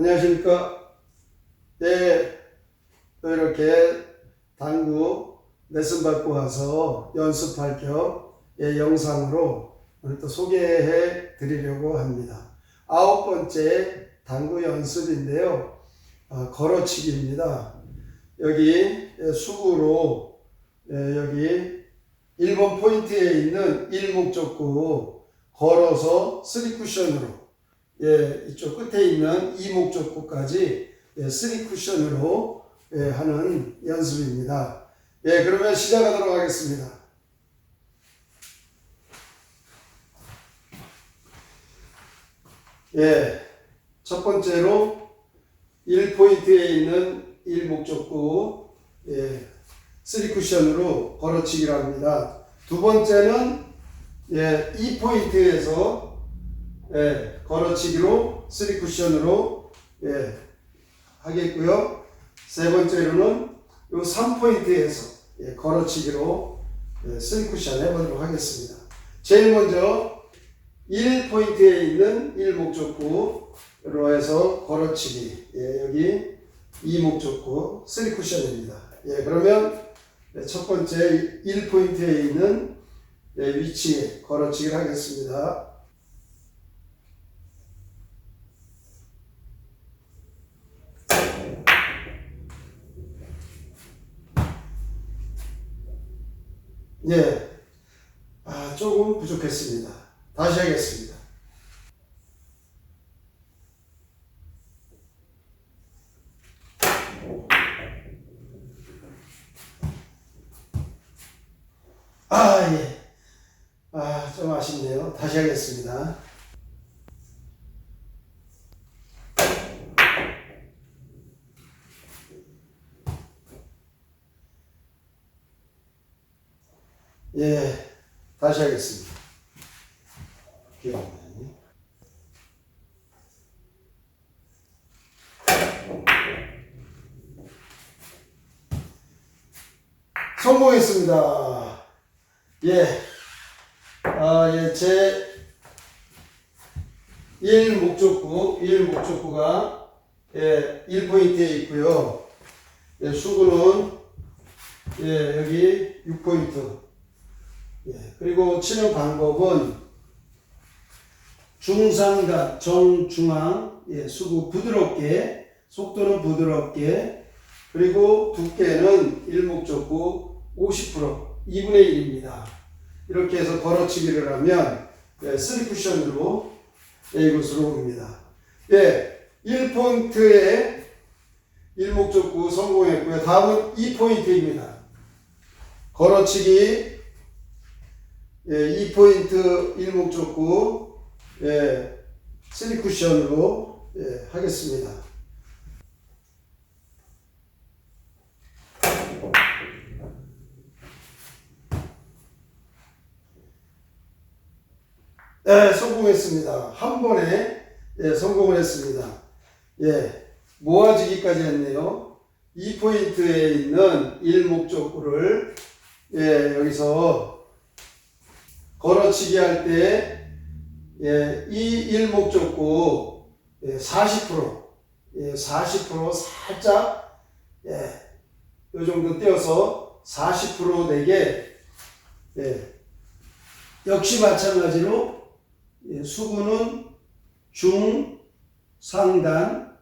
안녕하십니까. 예, 또 이렇게 당구 레슨 받고 와서 연습할 겸 예, 영상으로 오늘 또 소개해 드리려고 합니다. 아홉 번째 당구 연습인데요. 아, 걸어치기입니다. 여기 예, 수구로 예, 여기 1번 포인트에 있는 일목적구 걸어서 3쿠션으로 예, 이쪽 끝에 있는 이목적구까지 예, 3쿠션으로 예, 하는 연습입니다. 예, 그러면 시작하도록 하겠습니다. 예, 첫 번째로 1포인트에 있는 1목적구 예, 3쿠션으로 걸어치기를 합니다. 두 번째는 예, 2포인트에서 예, 걸어치기로 3쿠션으로 예, 하겠고요. 세 번째로는 요 3포인트에서 예, 걸어치기로 예, 3쿠션 해보도록 하겠습니다. 제일 먼저 1포인트에 있는 1목적구로 해서 걸어치기 예, 여기 2목적구 3쿠션입니다. 예, 그러면 네, 첫 번째 1포인트에 있는 예, 위치에 걸어치기를 하겠습니다. 예, 아, 조금 부족했습니다. 다시 하겠습니다. 아, 예. 아, 좀 아쉽네요. 다시 하겠습니다. 예, 다시 하겠습니다. 기억나니? 성공했습니다. 예. 아, 예, 제 1 목적구, 1 목적구가 예, 1포인트에 있고요. 예, 수구는 예, 여기 6포인트. 예, 그리고 치는 방법은 중상각, 정중앙, 예, 수구 부드럽게, 속도는 부드럽게, 그리고 두께는 일목적구 50%, 2분의 1입니다. 이렇게 해서 걸어치기를 하면, 예, 3쿠션으로 예, 이곳으로 옵니다. 예, 1포인트에 일목적구 성공했고요. 다음은 2포인트입니다. 걸어치기, 예, 2포인트 일목적구, 예, 3쿠션으로 예, 하겠습니다. 네, 성공했습니다. 한 번에 예, 성공을 했습니다. 예, 모아지기까지 했네요. 2포인트에 있는 1목적구를 예, 여기서 걸어치기 할 때, 예, 이 일목적구, 예, 40%, 예, 40% 살짝, 예, 요 정도 떼어서 40% 내게, 예, 역시 마찬가지로, 예, 수구는 중, 상단,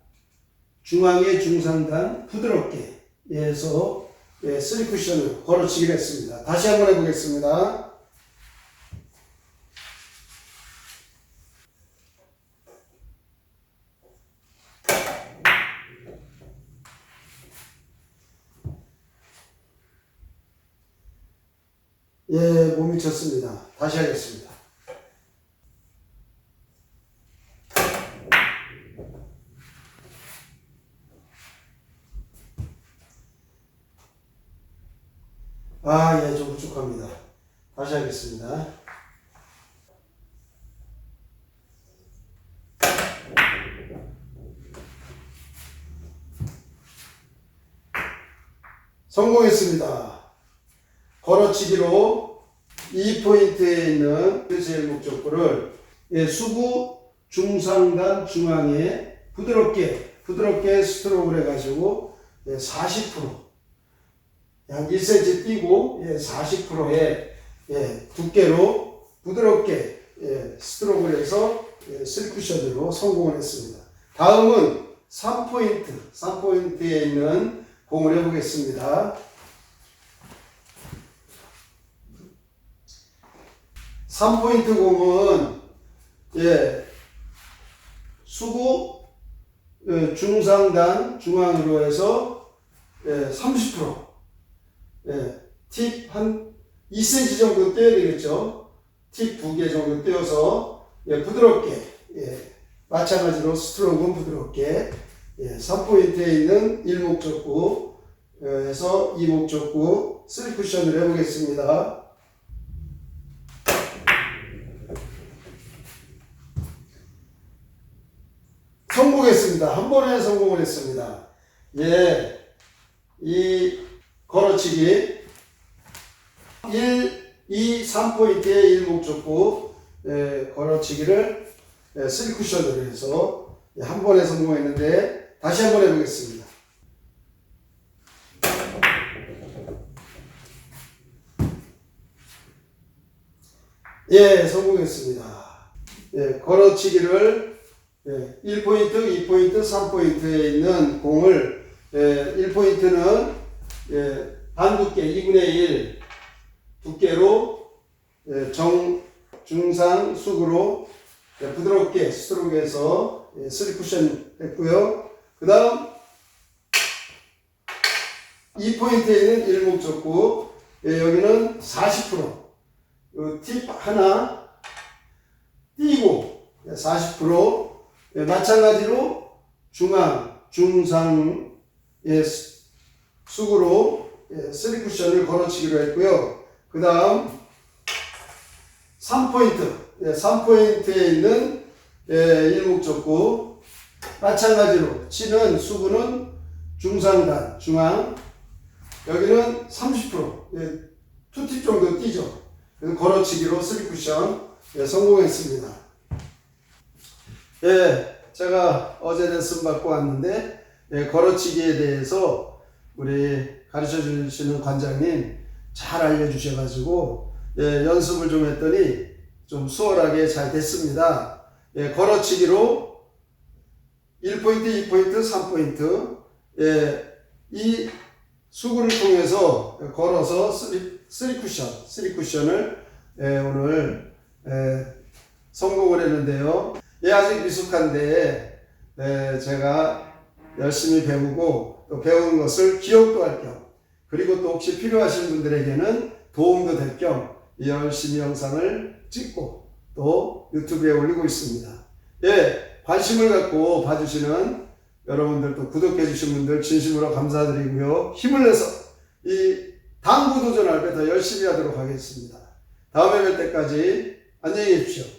중앙의 중상단, 부드럽게 해서, 예, 3쿠션을 걸어치기를 했습니다. 다시 한번 해보겠습니다. 예, 못 미쳤습니다. 다시 하겠습니다. 아, 예, 좀 부족합니다. 다시 하겠습니다. 성공했습니다. 걸어치기로 이 포인트에 있는 제일 목적구를 예, 수구 중상단 중앙에 부드럽게 부드럽게 스트로크를 해가지고 예, 40%. 한 1cm 띄고 예, 40%의 예, 두께로 부드럽게 예, 스트로크를 해서 예, 슬쿠션으로 성공을 했습니다. 다음은 3포인트, 3포인트에 있는 공을 해보겠습니다. 3포인트 공은 예, 수구 예, 중상단 중앙으로 해서 예, 30% 예, 팁한 2cm 정도 떼야 되겠죠. 팁 두 개 정도 떼어서 예, 부드럽게 예, 마찬가지로 스트로크는 부드럽게 예, 3포인트에 있는 1목적구에서 2목적구 3쿠션을 해보겠습니다. 한 번에 성공을 했습니다. 예, 이 걸어치기 1, 2, 3포인트의 1목적구 예, 걸어치기를 예, 3 쿠션으로 해서 예, 한 번에 성공했는데 다시 한 번 해보겠습니다. 예, 성공했습니다. 예, 걸어치기를 예, 1포인트, 2포인트, 3포인트에 있는 공을 예, 1포인트는 예, 반 두께 2분의 1 두께로 예, 정, 중상, 숙으로 예, 부드럽게 스트로크해서 예, 3쿠션 했고요. 그 다음 2포인트에 있는 일목적구 예, 여기는 40%. 요팁 하나 띄고 40% 예, 마찬가지로 중앙, 중상 예, 수- 숙으로 예, 3쿠션을 걸어치기로 했고요. 그 다음 3포인트, 예, 3포인트에 있는 예, 일목적구 마찬가지로 치는 수구는 중상단, 중앙 여기는 30% 예, 투팁 정도 뛰죠. 걸어치기로 3쿠션 예, 성공했습니다. 예, 제가 어제 레슨 받고 왔는데 예, 걸어치기에 대해서 우리 가르쳐 주시는 관장님 잘 알려주셔가지고 예, 연습을 좀 했더니 좀 수월하게 잘 됐습니다. 예, 걸어치기로 1포인트, 2포인트, 3포인트 예, 이 수구를 통해서 걸어서 3, 3쿠션, 3쿠션을 예, 오늘 예, 성공을 했는데요. 예, 아직 미숙한데 예, 제가 열심히 배우고 또 배우는 것을 기억도 할 겸 그리고 또 혹시 필요하신 분들에게는 도움도 될겸 열심히 영상을 찍고 또 유튜브에 올리고 있습니다. 예, 관심을 갖고 봐주시는 여러분들 또 구독해 주신 분들 진심으로 감사드리고요. 힘을 내서 이 당구 도전할 때더 열심히 하도록 하겠습니다. 다음에 뵐 때까지 안녕히 계십시오.